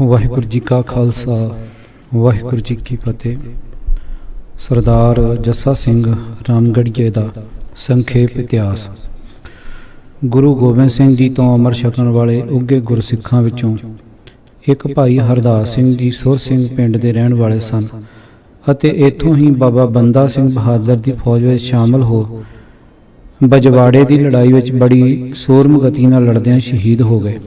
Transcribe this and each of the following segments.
ਵਾਹਿਗੁਰੂ ਜੀ ਕਾ ਖਾਲਸਾ, ਵਾਹਿਗੁਰੂ ਜੀ ਕੀ ਫਤਿਹ। ਸਰਦਾਰ ਜੱਸਾ ਸਿੰਘ ਰਾਮਗੜੀਏ ਦਾ ਸੰਖੇਪ ਇਤਿਹਾਸ। ਗੁਰੂ ਗੋਬਿੰਦ ਸਿੰਘ ਜੀ ਤੋਂ ਅਮਰ ਛਕਣ ਵਾਲੇ ਉੱਗੇ ਗੁਰਸਿੱਖਾਂ ਵਿੱਚੋਂ ਇੱਕ ਭਾਈ ਹਰਦਾਸ ਸਿੰਘ ਜੀ ਸੁਰ ਸਿੰਘ ਪਿੰਡ ਦੇ ਰਹਿਣ ਵਾਲੇ ਸਨ ਅਤੇ ਇੱਥੋਂ ਹੀ ਬਾਬਾ ਬੰਦਾ ਸਿੰਘ ਬਹਾਦਰ ਦੀ ਫੌਜ ਵਿੱਚ ਸ਼ਾਮਲ ਹੋ ਬਜਵਾੜੇ ਦੀ ਲੜਾਈ ਵਿੱਚ ਬੜੀ ਸੂਰਮਗਤੀ ਨਾਲ ਲੜਦਿਆਂ ਸ਼ਹੀਦ ਹੋ ਗਏ।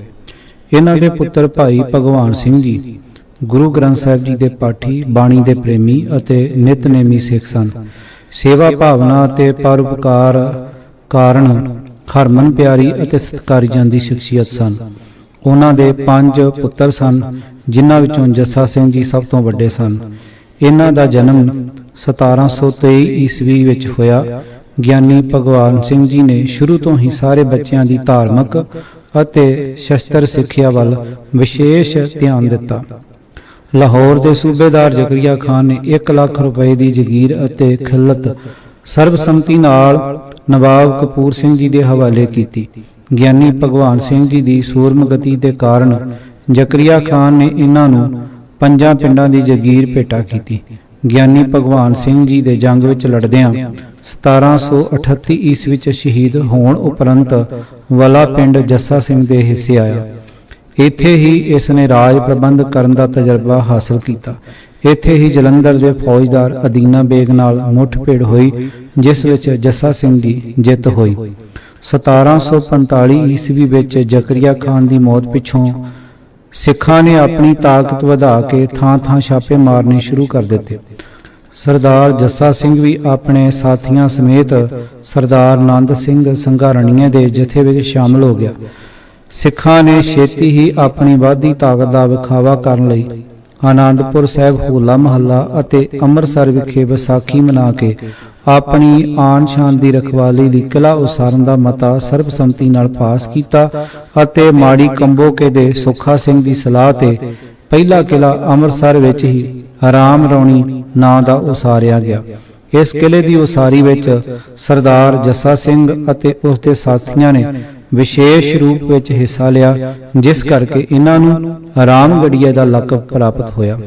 ਇਹਨਾਂ ਦੇ ਪੁੱਤਰ ਭਾਈ ਭਗਵਾਨ ਸਿੰਘ ਜੀ, ਗੁਰੂ ਗ੍ਰੰਥ ਸਾਹਿਬ ਜੀ ਦੇ ਪਾਠੀ, ਬਾਣੀ ਦੇ ਪ੍ਰੇਮੀ ਅਤੇ ਨਿਤਨੇਮੀ ਸਿੱਖ ਸਨ। ਸੇਵਾ ਭਾਵਨਾ ਅਤੇ ਪਰਉਪਕਾਰ ਕਾਰਨ ਹਰਮਨ ਪਿਆਰੀ ਅਤੇ ਸਤਿਕਾਰੀ ਜਾਂਦੀ ਸ਼ਖਸੀਅਤ ਸਨ। ਉਹਨਾਂ ਦੇ ਪੰਜ ਪੁੱਤਰ ਸਨ, ਜਿਨ੍ਹਾਂ ਵਿੱਚੋਂ ਜੱਸਾ ਸਿੰਘ ਜੀ ਸਭ ਤੋਂ ਵੱਡੇ ਸਨ। ਇਹਨਾਂ ਦਾ ਜਨਮ 1723 ਈਸਵੀ ਵਿੱਚ ਹੋਇਆ। ਗਿਆਨੀ ਭਗਵਾਨ ਸਿੰਘ ਜੀ ਨੇ ਸ਼ੁਰੂ ਤੋਂ ਹੀ ਸਾਰੇ ਬੱਚਿਆਂ ਦੀ ਧਾਰਮਿਕ ਅਤੇ ਸ਼ਸਤਰ ਸਿੱਖਿਆ ਵੱਲ ਵਿਸ਼ੇਸ਼ ਧਿਆਨ ਦਿੱਤਾ। ਲਾਹੌਰ ਦੇ ਸੂਬੇਦਾਰ ਜ਼ਕਰੀਆ ਖਾਨ ਨੇ 1 ਲੱਖ ਰੁਪਏ ਦੀ ਜ਼ਗੀਰ ਅਤੇ ਖਿਲਤ ਸਰਬਸੰਮਤੀ ਨਾਲ ਨਵਾਬ ਕਪੂਰ ਸਿੰਘ ਜੀ ਦੇ ਹਵਾਲੇ ਕੀਤੀ। ਗਿਆਨੀ ਭਗਵਾਨ ਸਿੰਘ ਜੀ ਦੀ ਸੂਰਮਗਤੀ ਦੇ ਕਾਰਨ ਜ਼ਕਰੀਆ ਖਾਨ ਨੇ ਇਹਨਾਂ ਨੂੰ ਪੰਜਾਂ ਪਿੰਡਾਂ ਦੀ ਜ਼ਗੀਰ ਭੇਟਾ ਕੀਤੀ। ਗਿਆਨੀ ਭਗਵਾਨ ਸਿੰਘ ਜੀ ਦੇ ਜੰਗ ਵਿੱਚ ਲੜਦਿਆਂ 1738 ਈਸਵੀ ਵਿੱਚ ਸ਼ਹੀਦ ਹੋਣ ਉਪਰੰਤ ਵਲਾ ਪਿੰਡ ਜੱਸਾ ਸਿੰਘ ਦੇ ਹਿੱਸੇ ਆਇਆ। ਇੱਥੇ ਹੀ ਇਸ ਨੇ ਰਾਜ ਪ੍ਰਬੰਧ ਕਰਨ ਦਾ ਤਜਰਬਾ ਹਾਸਲ ਕੀਤਾ। ਇੱਥੇ ਹੀ ਜਲੰਧਰ ਦੇ ਫੌਜਦਾਰ ਅਦੀਨਾ ਬੇਗ ਨਾਲ ਮੁੱਠਭੇੜ ਹੋਈ, ਜਿਸ ਵਿੱਚ ਜੱਸਾ ਸਿੰਘ ਦੀ ਜਿੱਤ ਹੋਈ। 1745 ਈਸਵੀ ਵਿੱਚ ਜ਼ਕਰੀਆ ਖਾਨ ਦੀ ਮੌਤ ਪਿੱਛੋਂ ਸਿੱਖਾਂ ਨੇ ਆਪਣੀ ਤਾਕਤ ਵਧਾ ਕੇ ਥਾਂ-ਥਾਂ ਛਾਪੇ ਮਾਰਨੇ ਸ਼ੁਰੂ ਕਰ ਦਿੱਤੇ। ਸਰਦਾਰ ਜੱਸਾ ਸਿੰਘ ਵੀ ਆਪਣੇ ਸਾਥੀਆਂ ਸਮੇਤ ਸਰਦਾਰ ਆਨੰਦ ਸਿੰਘ ਸੰਘਾਰਣੀਏ ਦੇ ਜਥੇ ਵਿੱਚ ਸ਼ਾਮਲ ਹੋ ਗਿਆ। ਸਿੱਖਾਂ ਨੇ ਛੇਤੀ ਹੀ ਆਪਣੀ ਵਾਧੀ ਤਾਕਤ ਦਾ ਵਿਖਾਵਾ ਕਰਨ ਲਈ ਆਨੰਦਪੁਰ ਸਾਹਿਬ ਹੋਲਾ ਮਹੱਲਾ ਅਤੇ ਅੰਮ੍ਰਿਤਸਰ ਵਿਖੇ ਵਿਸਾਖੀ ਮਨਾ ਕੇ ਆਪਣੀ ਆਨ ਸ਼ਾਨ ਦੀ ਰਖਵਾਲੀ ਲਈ ਕਿਲਾ ਉਸਾਰਨ ਦਾ ਮਤਾ ਸਰਬਸੰਮਤੀ ਨਾਲ ਪਾਸ ਕੀਤਾ ਅਤੇ ਮਾੜੀ ਕੰਬੋਕੇ ਦੇ ਸੁੱਖਾ ਸਿੰਘ ਦੀ ਸਲਾਹ ਤੇ ਪਹਿਲਾ ਕਿਲਾ ਅੰਮ੍ਰਿਤਸਰ ਵਿੱਚ ਹੀ ਆਰਾਮ ਰੌਣੀ ਨਾਂ ਦਾ ਉਸਾਰਿਆ ਗਿਆ। ਇਸ ਕਿਲੇ ਦੀ ਉਸਾਰੀ ਵਿੱਚ ਸਰਦਾਰ ਜੱਸਾ ਸਿੰਘ ਅਤੇ ਉਸ ਦੇ ਸਾਥੀਆਂ ਨੇ ਵਿਸ਼ੇਸ਼ ਰੂਪ ਵਿੱਚ ਹਿੱਸਾ ਲਿਆ, ਜਿਸ ਕਰਕੇ ਇਹਨਾਂ ਨੂੰ ਆਰਾਮਗੜੀਏ ਦਾ ਲਕਬ ਪ੍ਰਾਪਤ ਹੋਇਆ।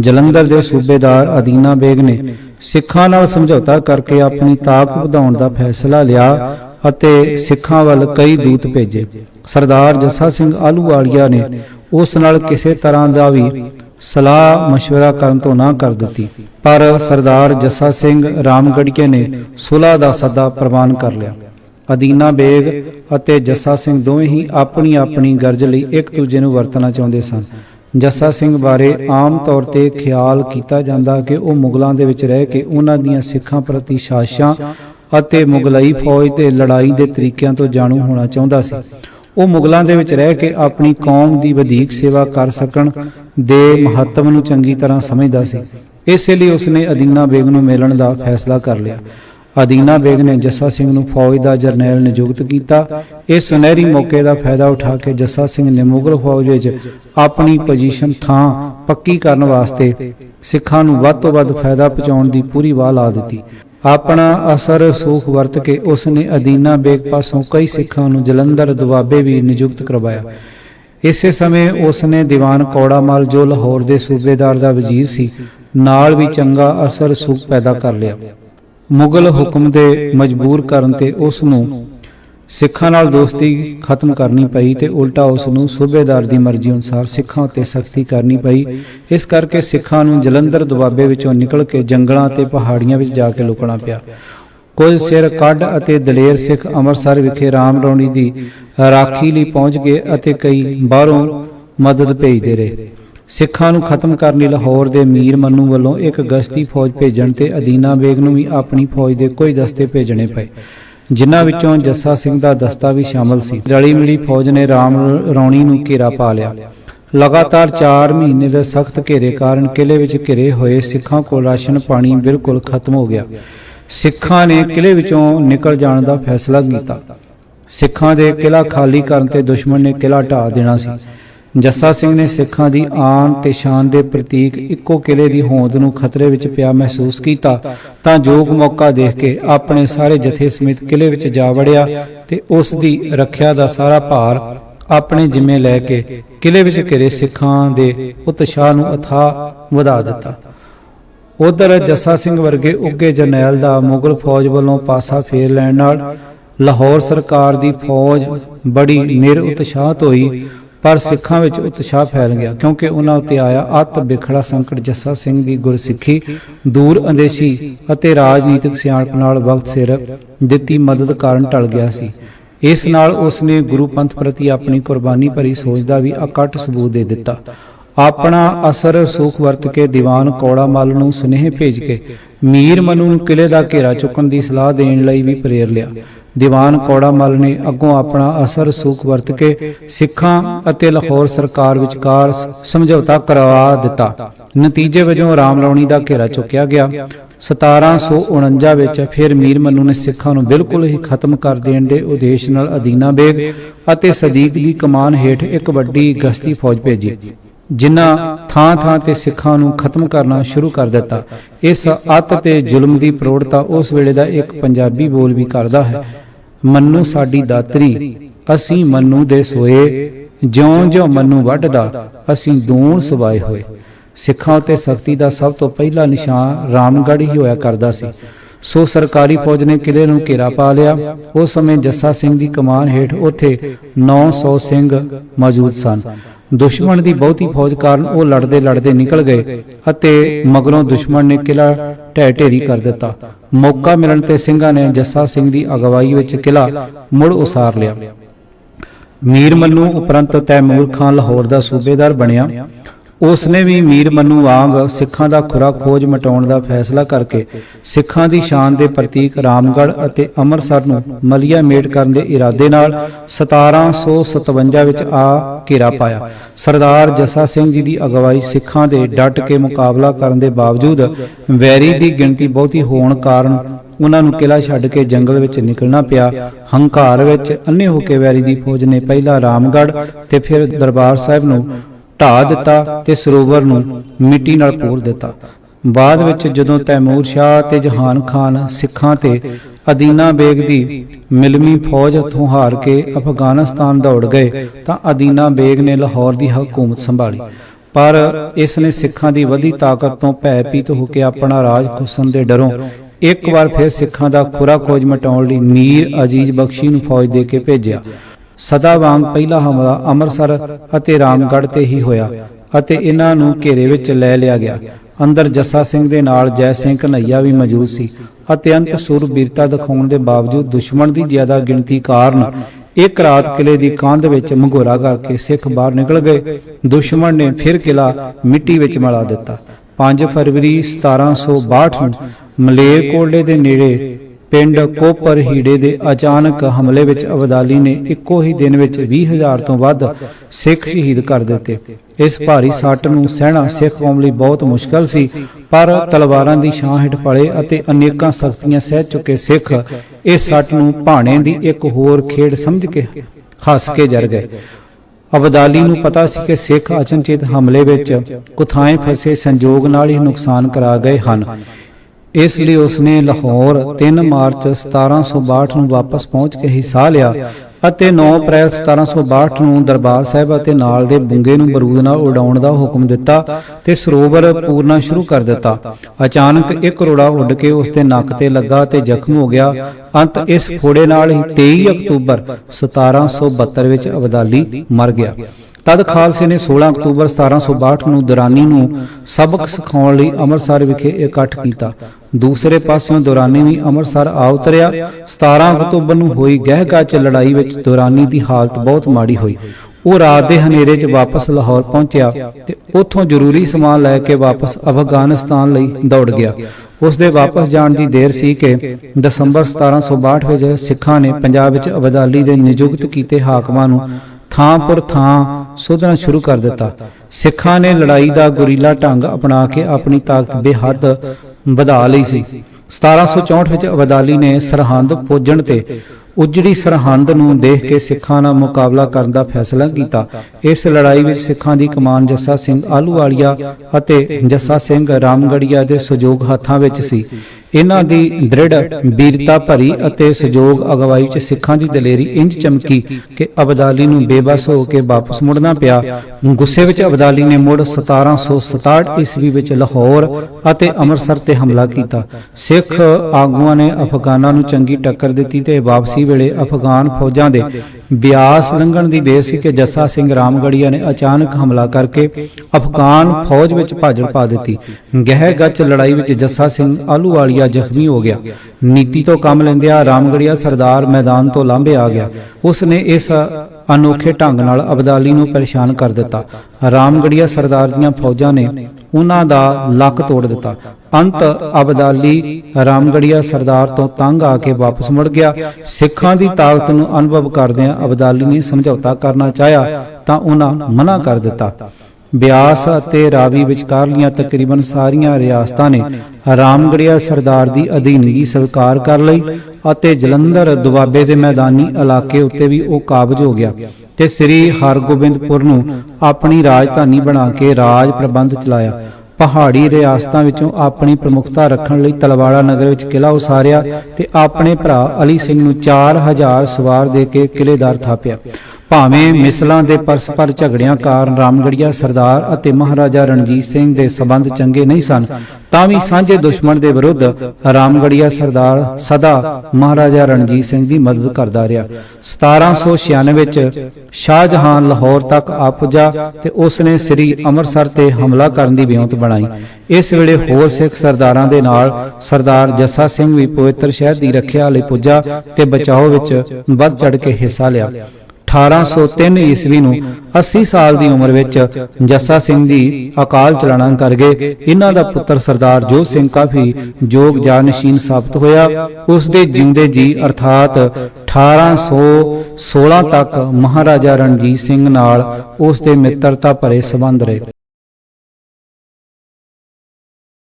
ਜਲੰਧਰ ਦੇ ਸੂਬੇਦਾਰ ਅਦੀਨਾ ਬੇਗ ਨੇ ਸਿੱਖਾਂ ਨਾਲ ਸਮਝੌਤਾ ਕਰਕੇ ਆਪਣੀ ਤਾਕਤ ਵਧਾਉਣ ਦਾ ਫੈਸਲਾ ਲਿਆ ਅਤੇ ਸਿੱਖਾਂ ਵੱਲ ਕਈ ਦੂਤ ਭੇਜੇ ਸਰਦਾਰ ਜੱਸਾ ਸਿੰਘ ਆਲੂਵਾਲੀਆ ਨੇ ਉਸ ਨਾਲ ਕਿਸੇ ਤਰ੍ਹਾਂ ਦਾ ਵੀ ਸਲਾਹ مشورہ ਕਰਨ ਤੋਂ ਨਾ ਕਰ ਦਿੱਤੀ ਪਰ ਸਰਦਾਰ ਜੱਸਾ ਸਿੰਘ ਰਾਮਗੜੀਏ ਨੇ ਸੁਲ੍ਹਾ ਦਾ ਸੱਦਾ ਪ੍ਰਵਾਨ ਕਰ ਲਿਆ ਅਦੀਨਾ ਬੇਗ ਅਤੇ ਜੱਸਾ ਸਿੰਘ ਦੋਵੇਂ ਹੀ ਆਪਣੀ ਆਪਣੀ ਗਰਜ ਲਈ ਇੱਕ ਦੂਜੇ ਨੂੰ ਵਰਤਣਾ ਚਾਹੁੰਦੇ ਸਨ ਜੱਸਾ ਸਿੰਘ ਬਾਰੇ ਆਮ ਤੌਰ ਤੇ ਖਿਆਲ ਕੀਤਾ ਜਾਂਦਾ ਕਿ ਉਹ ਮੁਗਲਾਂ ਦੇ ਵਿੱਚ ਰਹਿ ਕੇ ਉਹਨਾਂ ਦੀਆਂ ਸਿੱਖਾਂ ਪ੍ਰਤੀ ਸਾਜ਼ਿਸ਼ਾਂ ਅਤੇ ਮੁਗਲਈ ਫੌਜ ਤੇ ਲੜਾਈ ਦੇ ਤਰੀਕਿਆਂ ਤੋਂ ਜਾਣੂ ਹੋਣਾ ਚਾਹੁੰਦਾ ਸੀ। ਉਹ ਮੁਗਲਾਂ ਦੇ ਵਿੱਚ ਰਹਿ ਕੇ ਆਪਣੀ ਕੌਮ ਦੀ ਵਧੇਕ ਸੇਵਾ ਕਰ ਸਕਣ ਦੇ ਮਹੱਤਵ ਨੂੰ ਚੰਗੀ ਤਰ੍ਹਾਂ ਸਮਝਦਾ ਸੀ। ਇਸੇ ਲਈ ਉਸਨੇ ਅਦੀਨਾ ਬੇਗ ਨੂੰ ਮਿਲਣ ਦਾ ਫੈਸਲਾ ਕਰ ਲਿਆ। ਅਦੀਨਾ ਬੇਗ ਨੇ ਜੱਸਾ ਸਿੰਘ ਨੂੰ ਫੌਜ ਦਾ ਜਰਨੈਲ ਨਿਯੁਕਤ ਕੀਤਾ। ਇਸ ਸੁਨਹਿਰੀ ਮੌਕੇ ਦਾ ਫਾਇਦਾ ਉਠਾ ਕੇ ਜੱਸਾ ਸਿੰਘ ਨੇ ਮੁਗਲ ਫੌਜ ਵਿੱਚ ਆਪਣੀ ਪੋਜੀਸ਼ਨ ਥਾਂ ਪੱਕੀ ਕਰਨ ਵਾਸਤੇ ਸਿੱਖਾਂ ਨੂੰ ਵੱਧ ਤੋਂ ਵੱਧ ਫਾਇਦਾ ਪਹੁੰਚਾਉਣ ਦੀ ਪੂਰੀ ਵਾਹ ਲਾ ਦਿੱਤੀ। ਆਪਣਾ ਅਸਰ ਸੂਖ ਵਰਤ ਕੇ ਉਸ ਨੇ ਅਦੀਨਾ ਬੇਗ ਪਾਸੋਂ ਕਈ ਸਿੱਖਾਂ ਨੂੰ ਜਲੰਧਰ ਦੁਆਬੇ ਵੀ ਨਿਯੁਕਤ ਕਰਵਾਇਆ। ਇਸੇ ਸਮੇਂ ਉਸ ਨੇ ਦੀਵਾਨ ਕੌੜਾਮਲ ਜੋ ਲਾਹੌਰ ਦੇ ਸੂਬੇਦਾਰ ਦਾ ਵਜ਼ੀਰ ਸੀ, ਨਾਲ ਵੀ ਚੰਗਾ ਅਸਰ ਸੂਖ ਪੈਦਾ ਕਰ ਲਿਆ। ਮੁਗਲ ਹੁਕਮ ਦੇ ਮਜਬੂਰ ਕਰਨ ਤੇ ਉਸ ਨੂੰ ਸਿੱਖਾਂ ਨਾਲ ਦੋਸਤੀ ਖਤਮ ਕਰਨੀ ਪਈ ਤੇ ਉਲਟਾ ਉਸ ਨੂੰ ਸੂਬੇਦਾਰ ਦੀ ਮਰਜ਼ੀ ਅਨੁਸਾਰ ਸਿੱਖਾਂ ਉੱਤੇ ਸਖਤੀ ਕਰਨੀ ਪਈ। ਇਸ ਕਰਕੇ ਸਿੱਖਾਂ ਨੂੰ ਜਲੰਧਰ ਦੁਆਬੇ ਵਿੱਚੋਂ ਨਿਕਲ ਕੇ ਜੰਗਲਾਂ ਤੇ ਪਹਾੜੀਆਂ ਵਿੱਚ ਜਾ ਕੇ ਲੁਕਣਾ ਪਿਆ। ਕੁਝ ਸਿਰ ਕੱਢ ਅਤੇ ਦਲੇਰ ਸਿੱਖ ਅੰਮ੍ਰਿਤਸਰ ਵਿਖੇ ਰਾਮ ਰੌਣੀ ਦੀ ਰਾਖੀ ਲਈ ਪਹੁੰਚ ਗਏ ਅਤੇ ਕਈ ਬਾਹਰੋਂ ਮਦਦ ਭੇਜਦੇ ਰਹੇ। ਸਿੱਖਾਂ ਨੂੰ ਖਤਮ ਕਰਨ ਲਈ ਲਾਹੌਰ ਦੇ ਮੀਰ ਮੰਨੂ ਵੱਲੋਂ ਇੱਕ ਗਸ਼ਤੀ ਫੌਜ ਭੇਜਣ ਤੇ ਅਦੀਨਾ ਬੇਗ ਨੂੰ ਵੀ ਆਪਣੀ ਫੌਜ ਦੇ ਕੋਈ ਦਸਤੇ ਭੇਜਣੇ ਪਏ, ਜਿਨ੍ਹਾਂ ਵਿੱਚੋਂ ਜੱਸਾ ਸਿੰਘ ਦਾ ਦਸਤਾ ਵੀ ਸ਼ਾਮਲ ਸੀ। ਰਲੀ ਮਿਲੀ ਫੌਜ ਨੇ ਰਾਮ ਰੌਣੀ ਨੂੰ ਘੇਰਾ ਪਾ ਲਿਆ। ਲਗਾਤਾਰ 4 ਮਹੀਨੇ ਦੇ ਸਖਤ ਘੇਰੇ ਕਾਰਨ ਕਿਲੇ ਵਿੱਚ ਘਿਰੇ ਹੋਏ ਸਿੱਖਾਂ ਕੋਲ ਰਾਸ਼ਨ ਪਾਣੀ ਬਿਲਕੁਲ ਖਤਮ ਹੋ ਗਿਆ। ਸਿੱਖਾਂ ਨੇ ਕਿਲੇ ਵਿੱਚੋਂ ਨਿਕਲ ਜਾਣ ਦਾ ਫੈਸਲਾ ਕੀਤਾ। ਸਿੱਖਾਂ ਦੇ ਕਿਲਾ ਖਾਲੀ ਕਰਨ ਤੇ ਦੁਸ਼ਮਣ ਨੇ ਕਿਲਾ ਢਾ ਦੇਣਾ ਸੀ। ਜੱਸਾ ਸਿੰਘ ਨੇ ਸਿੱਖਾਂ ਦੀ ਆਨ ਤੇ ਸ਼ਾਨ ਦੇ ਪ੍ਰਤੀਕ ਇੱਕੋ ਕਿਲੇ ਦੀ ਹੋਂਦ ਨੂੰ ਖਤਰੇ ਵਿੱਚ ਪਿਆ ਮਹਿਸੂਸ ਕੀਤਾ, ਤਾਂ ਜੋਗ ਮੌਕਾ ਦੇਖ ਕੇ ਆਪਣੇ ਸਾਰੇ ਜਥੇ ਸਮੇਤ ਕਿਲੇ ਵਿੱਚ ਜਾ ਵੜਿਆ ਤੇ ਉਸ ਦੀ ਰੱਖਿਆ ਦਾ ਸਾਰਾ ਭਾਰ ਆਪਣੇ ਜਿੰਮੇ ਲੈ ਕੇ ਕਿਲੇ ਵਿੱਚ ਘਿਰੇ ਸਿੱਖਾਂ ਦੇ ਉਤਸ਼ਾਹ ਨੂੰ ਅਥਾਹ ਵਧਾ ਦਿੱਤਾ। ਉਧਰ ਜੱਸਾ ਸਿੰਘ ਵਰਗੇ ਉੱਗੇ ਜਰਨੈਲ ਦਾ ਮੁਗਲ ਫੌਜ ਵੱਲੋਂ ਪਾਸਾ ਫੇਰ ਲੈਣ ਨਾਲ ਲਾਹੌਰ ਸਰਕਾਰ ਦੀ ਫੌਜ ਬੜੀ ਨਿਰ ਉਤਸ਼ਾਹਤ ਹੋਈ। ਪਰ ਸਿੱਖਾਂ ਵਿੱਚ ਉਤਸ਼ਾਹ ਫੈਲ ਗਿਆ ਕਿਉਂਕਿ ਉਹਨਾਂ ਉੱਤੇ ਆਇਆ ਅਤ ਬਿਖੜਾ ਸੰਕਟ ਜੱਸਾ ਸਿੰਘ ਦੀ ਗੁਰਸਿੱਖੀ, ਦੂਰ ਅੰਦੇਸ਼ੀ ਅਤੇ ਰਾਜਨੀਤਿਕ ਸਿਆਣਪ ਨਾਲ ਵਕਤ ਸਿਰ ਦਿੱਤੀ ਮਦਦ ਕਾਰਨ ਟਲ ਗਿਆ ਸੀ। ਇਸ ਨਾਲ ਉਸ ਨੇ ਗੁਰੂ ਪੰਥ ਪ੍ਰਤੀ ਆਪਣੀ ਕੁਰਬਾਨੀ ਭਰੀ ਸੋਚ ਦਾ ਵੀ ਅਕੱਟ ਸਬੂਤ ਦੇ ਦਿੱਤਾ। ਆਪਣਾ ਅਸਰ ਸੁਖ ਵਰਤ ਕੇ ਦੀਵਾਨ ਕੌੜਾ ਮੱਲ ਨੂੰ ਸੁਨੇਹੇ ਭੇਜ ਕੇ ਮੀਰ ਮਨੂ ਨੂੰ ਕਿਲੇ ਦਾ ਘੇਰਾ ਚੁੱਕਣ ਦੀ ਸਲਾਹ ਦੇਣ ਲਈ ਵੀ ਪ੍ਰੇਰ ਲਿਆ। ਦੀਵਾਨ ਕੌੜਾ ਮੱਲ ਨੇ ਅੱਗੋਂ ਆਪਣਾ ਅਸਰ ਸੁਖ ਵਰਤ ਕੇ ਸਿੱਖਾਂ ਅਤੇ ਲਾਹੌਰ ਸਰਕਾਰ ਵਿਚਕਾਰ ਸਮਝੌਤਾ ਕਰਵਾ ਦਿੱਤਾ। ਨਤੀਜੇ ਵਜੋਂ ਰਾਮ ਲਾਉਣੀ ਦਾ ਘੇਰਾ ਚੁੱਕਿਆ ਗਿਆ। 1749 ਵਿੱਚ ਫਿਰ ਮੀਰ ਮਨੂ ਨੇ ਸਿੱਖਾਂ ਨੂੰ ਬਿਲਕੁਲ ਹੀ ਖਤਮ ਕਰ ਦੇਣ ਦੇ ਉਦੇਸ਼ ਨਾਲ ਅਦੀਨਾ ਬੇਗ ਅਤੇ ਸਦੀਕ ਦੀ ਕਮਾਨ ਹੇਠ ਇੱਕ ਵੱਡੀ ਗਸ਼ਤੀ ਫੌਜ ਭੇਜੀ। ਜਿਨ੍ਹਾਂ ਥਾਂ ਥਾਂ ਤੇ ਸਿੱਖਾਂ ਨੂੰ ਖਤਮ ਕਰਨਾ ਸ਼ੁਰੂ ਕਰ ਦਿੱਤਾ। ਇਸ ਅੱਤ ਤੇ ਜ਼ੁਲਮ ਦੀ ਪ੍ਰੋੜਤਾ ਉਸ ਵੇਲੇ ਦਾ ਇੱਕ ਪੰਜਾਬੀ ਬੋਲ ਵੀ ਕਰਦਾ ਹੈ। ਮੰਨੂ ਸਾਡੀ ਦਾਤਰੀ, ਅਸੀਂ ਮੰਨੂ ਦੇ ਸੋਏ ਜਿਉਂ ਜਿਉਂ ਮੰਨੂ ਵੱਢਦਾ, ਅਸੀਂ ਦੂਣ ਸਵਾਏ ਹੋਏ। ਸਿੱਖਾਂ ਉਤੇ ਸਖਤੀ ਦਾ ਸਭ ਤੋਂ ਪਹਿਲਾ ਨਿਸ਼ਾਨ ਰਾਮਗੜ੍ਹ ਹੀ ਹੋਇਆ ਕਰਦਾ ਸੀ। ਸੋ ਸਰਕਾਰੀ ਫੌਜ ਨੇ ਕਿਲੇ ਨੂੰ ਘੇਰਾ ਪਾ ਲਿਆ। ਉਸ ਸਮੇਂ ਜੱਸਾ ਸਿੰਘ ਦੀ ਕਮਾਨ ਹੇਠ ਉੱਥੇ 900 ਸਿੰਘ ਮੌਜੂਦ ਸਨ। ਦੁਸ਼ਮਣ ਦੀ ਬਹੁਤੀ ਫੌਜ ਕਾਰਨ ਉਹ ਲੜਦੇ ਲੜਦੇ ਨਿਕਲ ਗਏ ਅਤੇ ਮਗਰੋਂ ਦੁਸ਼ਮਣ ਨੇ ਕਿਲਾ ਢਹਿ ਢੇਰੀ ਕਰ ਦਿੱਤਾ। ਮੌਕਾ ਮਿਲਣ ਤੇ ਸਿੰਘਾਂ ਨੇ ਜੱਸਾ ਸਿੰਘ ਦੀ ਅਗਵਾਈ ਵਿੱਚ ਕਿਲਾ ਮੁੜ ਉਸਾਰ ਲਿਆ। ਮੀਰ ਮੰਨੂ ਉਪਰੰਤ ਤੈਮੂਰ ਖਾਨ ਲਾਹੌਰ ਦਾ ਸੂਬੇਦਾਰ ਬਣਿਆ। ਉਸ ਨੇ ਵੀ ਮੀਰ ਮੰਨੂ ਵਾਂਗ ਸਿੱਖਾਂ ਦਾ ਖੁਰਾ ਖੋਜ ਮਟਾਉਣ ਦਾ ਫੈਸਲਾ ਕਰਕੇ ਸਿੱਖਾਂ ਦੀ ਸ਼ਾਨ ਦੇ ਪ੍ਰਤੀਕ ਰਾਮਗੜ੍ਹ ਅਤੇ ਅੰਮ੍ਰਿਤਸਰ ਨੂੰ ਮਲੀਆ ਮੇਟ ਕਰਨ ਦੇ ਇਰਾਦੇ ਨਾਲ 1757 ਵਿੱਚ ਆ ਘੇਰਾ ਪਾਇਆ। ਸਰਦਾਰ ਜੱਸਾ ਸਿੰਘ ਜੀ ਦੀ ਅਗਵਾਈ ਸਿੱਖਾਂ ਦੇ ਡਟ ਕੇ ਮੁਕਾਬਲਾ ਕਰਨ ਦੇ ਬਾਵਜੂਦ ਵੈਰੀ ਦੀ ਗਿਣਤੀ ਬਹੁਤੀ ਹੋਣ ਕਾਰਨ ਉਹਨਾਂ ਨੂੰ ਕਿਲਾ ਛੱਡ ਕੇ ਜੰਗਲ ਵਿੱਚ ਨਿਕਲਣਾ ਪਿਆ। ਹੰਕਾਰ ਵਿੱਚ ਅੰਨੇ ਹੋ ਕੇ ਵੈਰੀ ਦੀ ਫੌਜ ਨੇ ਪਹਿਲਾਂ ਰਾਮਗੜ੍ਹ ਤੇ ਫਿਰ ਦਰਬਾਰ ਸਾਹਿਬ ਨੂੰ ਢਾ ਦਿੱਤਾ ਤੇ ਸਰੋਵਰ ਨੂੰ ਮਿੱਟੀ ਨਾਲ ਪੂਰ ਦਿੱਤਾ। ਬਾਅਦ ਵਿੱਚ ਜਦੋਂ ਤੈਮੂਰ ਸ਼ਾਹ ਤੇ ਜਹਾਨ ਖਾਨ ਸਿੱਖਾਂ ਤੇ ਅਦੀਨਾ ਬੇਗ ਦੀ ਮਿਲਮੀ ਫੌਜ ਹੱਥੋਂ ਹਾਰ ਕੇ ਅਫਗਾਨਿਸਤਾਨ ਦੌੜ ਗਏ ਤਾਂ ਅਦੀਨਾ ਬੇਗ ਨੇ ਲਾਹੌਰ ਦੀ ਹਕੂਮਤ ਸੰਭਾਲੀ। ਪਰ ਇਸ ਨੇ ਸਿੱਖਾਂ ਦੀ ਵਧੀ ਤਾਕਤ ਤੋਂ ਭੈਭੀਤ ਹੋ ਕੇ ਆਪਣਾ ਰਾਜ ਖੁਸਣ ਦੇ ਡਰੋਂ ਇੱਕ ਵਾਰ ਫਿਰ ਸਿੱਖਾਂ ਦਾ ਖੁਰਾ ਖੋਜ ਮਟਾਉਣ ਲਈ ਮੀਰ ਅਜੀਜ਼ ਬਖਸ਼ੀ ਨੂੰ ਫੌਜ ਦੇ ਕੇ ਭੇਜਿਆ। ਸਦਾ ਵਾਂਗ ਪਹਿਲਾ ਹਮਲਾ ਅੰਮ੍ਰਿਤਸਰ ਅਤੇ ਰਾਮਗੜ੍ਹ ਤੇ ਹੀ ਹੋਇਆ ਅਤੇ ਇਹਨਾਂ ਨੂੰ ਘੇਰੇ ਵਿੱਚ ਲੈ ਲਿਆ ਗਿਆ। ਅੰਦਰ ਜੱਸਾ ਸਿੰਘ ਦੇ ਨਾਲ ਜੈ ਸਿੰਘ ਕਨਈਆ ਵੀ ਮੌਜੂਦ ਸੀ ਅਤਿਅੰਤ ਸੂਰਬੀਰਤਾ ਦਿਖਾਉਣ ਦੇ ਬਾਵਜੂਦ ਦੁਸ਼ਮਣ ਦੀ ਜ਼ਿਆਦਾ ਗਿਣਤੀ ਕਾਰਨ ਇੱਕ ਰਾਤ ਕਿਲੇ ਦੀ ਕੰਧ ਵਿੱਚ ਮੰਗੋਰਾ ਕਰਕੇ ਸਿੱਖ ਬਾਹਰ ਨਿਕਲ ਗਏ। ਦੁਸ਼ਮਣ ਨੇ ਫਿਰ ਕਿਲਾ ਮਿੱਟੀ ਵਿੱਚ ਮਿਲਾ ਦਿੱਤਾ। 5 ਫਰਵਰੀ 1762 ਨੂੰ ਮਲੇਰਕੋਟਲੇ ਦੇ ਨੇੜੇ ਪਿੰਡ ਕੋਪਰ ਹੀੜੇ ਦੇ ਅਚਾਨਕ ਹਮਲੇ ਵਿੱਚ ਅਬਦਾਲੀ ਨੇ ਇੱਕੋ ਹੀ ਦਿਨ ਵਿੱਚ 20000 ਤੋਂ ਵੱਧ ਸਿੱਖ ਸ਼ਹੀਦ ਕਰ ਦਿੱਤੇ। ਇਸ ਭਾਰੀ ਸੱਟ ਨੂੰ ਸਹਿਣਾ ਸਿੱਖ ਕੌਮ ਲਈ ਬਹੁਤ ਮੁਸ਼ਕਲ ਸੀ, ਪਰ ਤਲਵਾਰਾਂ ਦੀ ਛਾਂ ਹੇਠ ਪੜੇ ਅਤੇ ਅਨੇਕਾਂ ਸਖਤੀਆਂ ਸਹਿ ਚੁੱਕੇ ਸਿੱਖ ਇਸ ਸੱਟ ਨੂੰ ਭਾਣੇ ਦੀ ਇੱਕ ਹੋਰ ਖੇਡ ਸਮਝ ਕੇ ਹੱਸ ਕੇ ਜਰ ਗਏ। ਅਬਦਾਲੀ ਨੂੰ ਪਤਾ ਸੀ ਕਿ ਸਿੱਖ ਅਚਨਚੇਤ ਹਮਲੇ ਵਿੱਚ ਕੁਥਾਏ ਫਸੇ ਸੰਜੋਗ ਨਾਲ ਹੀ ਨੁਕਸਾਨ ਕਰਾ ਗਏ ਹਨ। ਇਸ ਲਈ ਉਸਨੇ ਲਾਹੌਰ 3 ਮਾਰਚ 1762 ਨੂੰ ਵਾਪਸ ਪਹੁੰਚ ਕੇ ਹਿੱਸਾ ਲਿਆ ਅਤੇ 9 ਅਪ੍ਰੈਲ 1762 ਨੂੰ ਦਰਬਾਰ ਸਾਹਿਬ ਅਤੇ ਨਾਲ ਦੇ ਬੁੰਗੇ ਨੂੰ ਬਰੂਦ ਨਾਲ ਉਡਾਉਣ ਦਾ ਹੁਕਮ ਦਿੱਤਾ ਤੇ ਸਰੋਵਰ ਪੂਰਨਾ ਸ਼ੁਰੂ ਕਰ ਦਿੱਤਾ। ਅਚਾਨਕ ਇੱਕ ਰੋੜਾ ਉੱਡ ਕੇ ਉਸ ਦੇ ਨੱਕ ਤੇ ਲੱਗਾ ਤੇ ਜ਼ਖਮ ਹੋ ਗਿਆ। ਅੰਤ ਇਸ ਫੋੜੇ ਨਾਲ ਹੀ 23 ਅਕਤੂਬਰ 1772 ਵਿੱਚ ਅਬਦਾਲੀ ਮਰ ਗਿਆ। ਤਦ ਖਾਲਸੇ ਨੇ 16 ਅਕਤੂਬਰ 1762 ਨੂੰ ਦੁਰਾਨੀ ਨੂੰ ਸਬਕ ਸਿਖਾਉਣ ਲਈ ਅੰਮ੍ਰਿਤਸਰ ਵਿਖੇ ਇਕੱਠ ਕੀਤਾ। ਦੂਸਰੇ ਪਾਸਿਓਂ ਦੁਰਾਨੀ ਵੀ ਅੰਮ੍ਰਿਤਸਰ ਆ ਉਤਰਿਆ। 17 ਅਕਤੂਬਰ ਨੂੰ ਹੋਈ ਗਹਿਗਾ ਲੜਾਈ ਵਿੱਚ ਦੁਰਾਨੀ ਦੀ ਹਾਲਤ ਬਹੁਤ ਮਾੜੀ ਹੋਈ। ਉਹ ਰਾਤ ਦੇ ਹਨੇਰੇ 'ਚ ਵਾਪਸ ਲਾਹੌਰ ਪਹੁੰਚਿਆ ਤੇ ਉੱਥੋਂ ਜ਼ਰੂਰੀ ਸਮਾਨ ਲੈ ਕੇ ਵਾਪਸ ਅਫਗਾਨਿਸਤਾਨ ਲਈ ਦੌੜ ਗਿਆ। ਉਸ ਦੇ ਵਾਪਸ ਜਾਣ ਦੀ ਦੇਰ ਸੀ ਕਿ ਦਸੰਬਰ 1762 ਵਿੱਚ ਸਿੱਖਾਂ ਨੇ ਪੰਜਾਬ ਵਿੱਚ ਅਬਦਾਲੀ ਦੇ ਨਿਯੁਕਤ ਕੀਤੇ ਹਾਕਮਾਂ ਨੂੰ ਥਾਂ ਪਰ ਥਾਂ ਸੋਧਣਾ ਸ਼ੁਰੂ ਕਰ ਦਿੱਤਾ। ਸਿੱਖਾਂ ਨੇ ਲੜਾਈ ਦਾ ਗੁਰੀਲਾ ਢੰਗ ਅਪਣਾ ਕੇ ਆਪਣੀ ਤਾਕਤ ਬੇਹੱਦ ਵਧਾ ਲਈ ਸੀ। 1764 ਵਿੱਚ ਅਬਦਾਲੀ ਨੇ ਸਰਹੰਦ ਪੋਜਣ ਤੇ ਉਜੜੀ ਸਰਹੰਦ ਨੂੰ ਦੇਖ ਕੇ ਸਿੱਖਾਂ ਨਾਲ ਮੁਕਾਬਲਾ ਕਰਨ ਦਾ ਫੈਸਲਾ ਕੀਤਾ। ਇਸ ਲੜਾਈ ਵਿੱਚ ਸਿੱਖਾਂ ਦੀ ਕਮਾਨ ਜੱਸਾ ਸਿੰਘ ਆਲੂਵਾਲੀਆ ਅਤੇ ਜੱਸਾ ਸਿੰਘ ਰਾਮਗੜੀਆ ਦੇ ਸਹਿਯੋਗ ਹੱਥਾਂ ਵਿੱਚ ਸੀ। ਇਹਨਾਂ ਦੀ ਦ੍ਰਿੜ ਵੀਰਤਾ ਭਰੀ ਅਤੇ ਸਹਿਯੋਗ ਅਗਵਾਈ ਵਿੱਚ ਸਿੱਖਾਂ ਦੀ ਦਲੇਰੀ ਇੰਜ ਚਮਕੀ ਕਿ ਅਬਦਾਲੀ ਨੂੰ ਬੇਬਸ ਹੋ ਕੇ ਵਾਪਸ ਮੁੜਨਾ ਪਿਆ। ਗੁੱਸੇ ਵਿੱਚ ਅਬਦਾਲੀ ਨੇ ਮੁੜ 1767 ਈਸਵੀ ਵਿੱਚ ਲਾਹੌਰ ਅਤੇ ਅੰਮ੍ਰਿਤਸਰ ਤੇ ਹਮਲਾ ਕੀਤਾ। ਸਿੱਖ ਆਗੂਆਂ ਨੇ ਅਫਗਾਨਾਂ ਨੂੰ ਚੰਗੀ ਟੱਕਰ ਦਿੱਤੀ ਤੇ ਵਾਪਸੀ ਵੇਲੇ ਅਫਗਾਨ ਫੌਜਾਂ ਦੇ ਬਿਆਸ ਲੰਘਣ ਦੀ ਦੇਰ ਸੀ ਕਿ ਜੱਸਾ ਸਿੰਘ ਰਾਮਗੜੀਆ ਨੇ ਅਚਾਨਕ ਹਮਲਾ ਕਰਕੇ ਅਫਗਾਨ ਫੌਜ ਵਿੱਚ ਭਾਜੜ ਪਾ ਦਿੱਤੀ। ਗਹਿ ਗੱਚ ਲੜਾਈ ਵਿੱਚ ਜੱਸਾ ਸਿੰਘ ਆਲੂਵਾਲੀਆ ਜ਼ਖਮੀ ਹੋ ਗਿਆ। ਨੀਤੀ ਤੋਂ ਕੰਮ ਲੈਂਦਿਆਂ ਰਾਮਗੜੀਆ ਸਰਦਾਰ ਮੈਦਾਨ ਤੋਂ ਲਾਂਭੇ ਆ ਗਿਆ। ਉਸ ਨੇ ਇਸ ਅਨੋਖੇ ਢੰਗ ਨਾਲ ਅਬਦਾਲੀ ਨੂੰ ਪਰੇਸ਼ਾਨ ਕਰ ਦਿੱਤਾ। ਰਾਮਗੜੀਆ ਸਰਦਾਰ ਦੀਆਂ ਫੌਜਾਂ ਨੇ ਉਹਨਾਂ ਦਾ ਲੱਕ ਤੋੜ ਦਿੱਤਾ। ਅੰਤ ਅਬਦਾਲੀ ਰਾਮਗੜੀਆ ਸਰਦਾਰ ਤੋਂ ਤੰਗ ਆ ਕੇ ਵਾਪਸ ਮੁੜ ਗਿਆ। ਸਿੱਖਾਂ ਦੀ ਤਾਕਤ ਨੂੰ ਅਨੁਭਵ ਕਰਦਿਆਂ ਅਬਦਾਲੀ ਨੇ ਸਮਝੌਤਾ ਕਰਨਾ ਚਾਹਿਆ ਤਾਂ ਉਹਨਾਂ ਮਨਾ ਕਰ ਦਿੱਤਾ। ਬਿਆਸ ਅਤੇ ਰਾਵੀ ਵਿਚਕਾਰਲੀਆਂ ਤਕਰੀਬਨ ਸਾਰੀਆਂ ਰਿਆਸਤਾਂ ਨੇ ਰਾਮਗੜੀਆ ਸਰਦਾਰ ਦੀ ਅਧੀਨਗੀ ਸਵੀਕਾਰ ਕਰ ਲਈ ਅਤੇ ਜਲੰਧਰ ਦੁਆਬੇ ਦੇ ਮੈਦਾਨੀ ਇਲਾਕੇ ਉੱਤੇ ਵੀ ਉਹ ਕਾਬਜ ਹੋ ਗਿਆ ਤੇ ਸ੍ਰੀ ਹਰਗੋਬਿੰਦਪੁਰ ਨੂੰ ਆਪਣੀ ਰਾਜਧਾਨੀ ਬਣਾ ਕੇ ਰਾਜ ਪ੍ਰਬੰਧ ਚਲਾਇਆ। ਪਹਾੜੀ ਰਿਆਸਤਾਂ ਵਿੱਚੋਂ ਆਪਣੀ ਪ੍ਰਮੁੱਖਤਾ ਰੱਖਣ ਲਈ ਤਲਵਾੜਾ ਨਗਰ ਵਿੱਚ ਕਿਲਾ ਉਸਾਰਿਆ ਤੇ ਆਪਣੇ ਭਰਾ ਅਲੀ ਸਿੰਘ ਨੂੰ 4000 ਸਵਾਰ ਦੇ ਕੇ ਕਿਲੇਦਾਰ ਥਾਪਿਆ। ਭਾਵੇਂ ਮਿਸਲਾਂ ਦੇ ਪਰਸਪਰ ਝਗੜਿਆਂ ਕਾਰਨ ਰਾਮਗੜੀਆ ਸਰਦਾਰ ਅਤੇ ਮਹਾਰਾਜਾ ਰਣਜੀਤ ਸਿੰਘ ਦੇ ਸਬੰਧ ਚੰਗੇ ਨਹੀਂ ਸਨ, ਤਾਂ ਵੀ ਸਾਂਝੇ ਦੁਸ਼ਮਣ ਦੇ ਵਿਰੁੱਧ ਰਾਮਗੜੀਆ ਸਰਦਾਰ ਸਦਾ ਮਹਾਰਾਜਾ ਰਣਜੀਤ ਸਿੰਘ ਦੀ ਮਦਦ ਕਰਦਾ ਰਿਹਾ। 1796 ਵਿੱਚ ਸ਼ਾਹਜਹਾਨ ਲਾਹੌਰ ਤੱਕ ਆ ਪੁੱਜਾ ਤੇ ਉਸ ਨੇ ਸ੍ਰੀ ਅੰਮ੍ਰਿਤਸਰ ਤੇ ਹਮਲਾ ਕਰਨ ਦੀ ਵਿਉਂਤ ਬਣਾਈ। ਇਸ ਵੇਲੇ ਹੋਰ ਸਿੱਖ ਸਰਦਾਰਾਂ ਦੇ ਨਾਲ ਸਰਦਾਰ ਜੱਸਾ ਸਿੰਘ ਵੀ ਪਵਿੱਤਰ ਸ਼ਹਿਰ ਦੀ ਰੱਖਿਆ ਲਈ ਪੁੱਜਾ ਤੇ ਬਚਾਓ ਵਿੱਚ ਵੱਧ ਚੜ ਕੇ ਹਿੱਸਾ ਲਿਆ। 1803 ਈਸਵੀ ਨੂੰ 80 ਸਾਲ ਦੀ ਉਮਰ ਵਿੱਚ ਜੱਸਾ ਸਿੰਘ ਦੀ ਅਕਾਲ ਚਲਾਣਾ ਕਰ ਗਏ ਇਹਨਾਂ ਦਾ ਪੁੱਤਰ ਸਰਦਾਰ ਜੋਤ ਸਿੰਘ ਕਾਫੀ ਜੋਗ ਜਾਨਸ਼ੀਨ ਸਾਬਤ ਹੋਇਆ। ਉਸ ਦੇ ਜਿਉਂਦੇ ਜੀ ਅਰਥਾਤ 1816 ਤੱਕ ਮਹਾਰਾਜਾ ਰਣਜੀਤ ਸਿੰਘ ਨਾਲ ਉਸ ਦੇ ਮਿੱਤਰਤਾ ਭਰੇ ਸੰਬੰਧ ਰਹੇ।